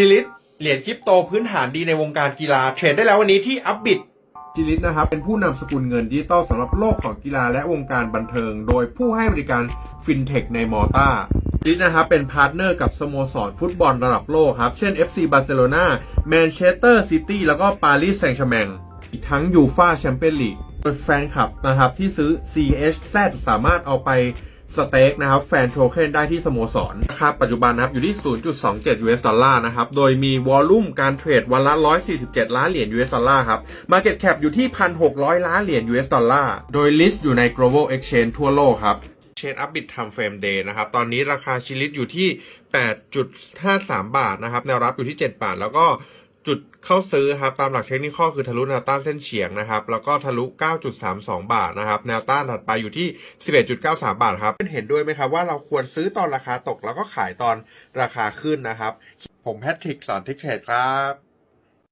ชิลิตเหรียญคริปโตพื้นฐานดีในวงการกีฬาเทรดได้แล้ววันนี้ที่อัพบิ t จิลิตนะครับเป็นผู้นำสกุลเงินดิจิตอลสำหรับโลกของกีฬาและวงการบันเทิง โดยผู้ให้บริการฟินเทคในมอร์ตาจิลิตนะครับเป็นพาร์ทเนอร์กับสโมสรฟุตบอลระดับโลกครับ เช่น FC บาร์เซโลนาแมนเชสเตอร์ซิตี้แล้วก็ปารีสแซงต์แชร์แมงอีกทั้งยูฟาแชมเปี้ยนลีกโดยแฟนคลับนะครับที่ซื้อ CHZ สามารถเอาไป สเต็กนะครับแฟนโทเค็นได้ที่สโมสรนะครับปัจจุบันนะครับอยู่ที่ 0.27 US ดอลลาร์นะครับโดยมีวอลลุ่มการเทรดวันละ 147 ล้านเหรียญ US ดอลลาร์ครับ Market Cap อยู่ที่ 1,600 ล้านเหรียญ US ดอลลาร์โดย list อยู่ใน global exchange ทั่วโลกครับเชนอัพบิ t ทำเฟรมเดย์นะครับตอนนี้ราคาชิลิตอยู่ที่ 8.53 บาทนะครับแนวรับอยู่ที่ 7 บาทแล้วก็ จุดเข้าซื้อครับตามหลักเทคนิคคือทะลุแนวต้านเส้นเฉียงนะครับแล้วก็ทะลุ 9.32 บาทนะครับแนวต้านถัดไปอยู่ที่ 11.93 บาทครับเห็นด้วยไหมครับว่าเราควรซื้อตอนราคาตกแล้วก็ขายตอนราคาขึ้นนะครับ ผมแพทริกสอนทิกเทรดครับ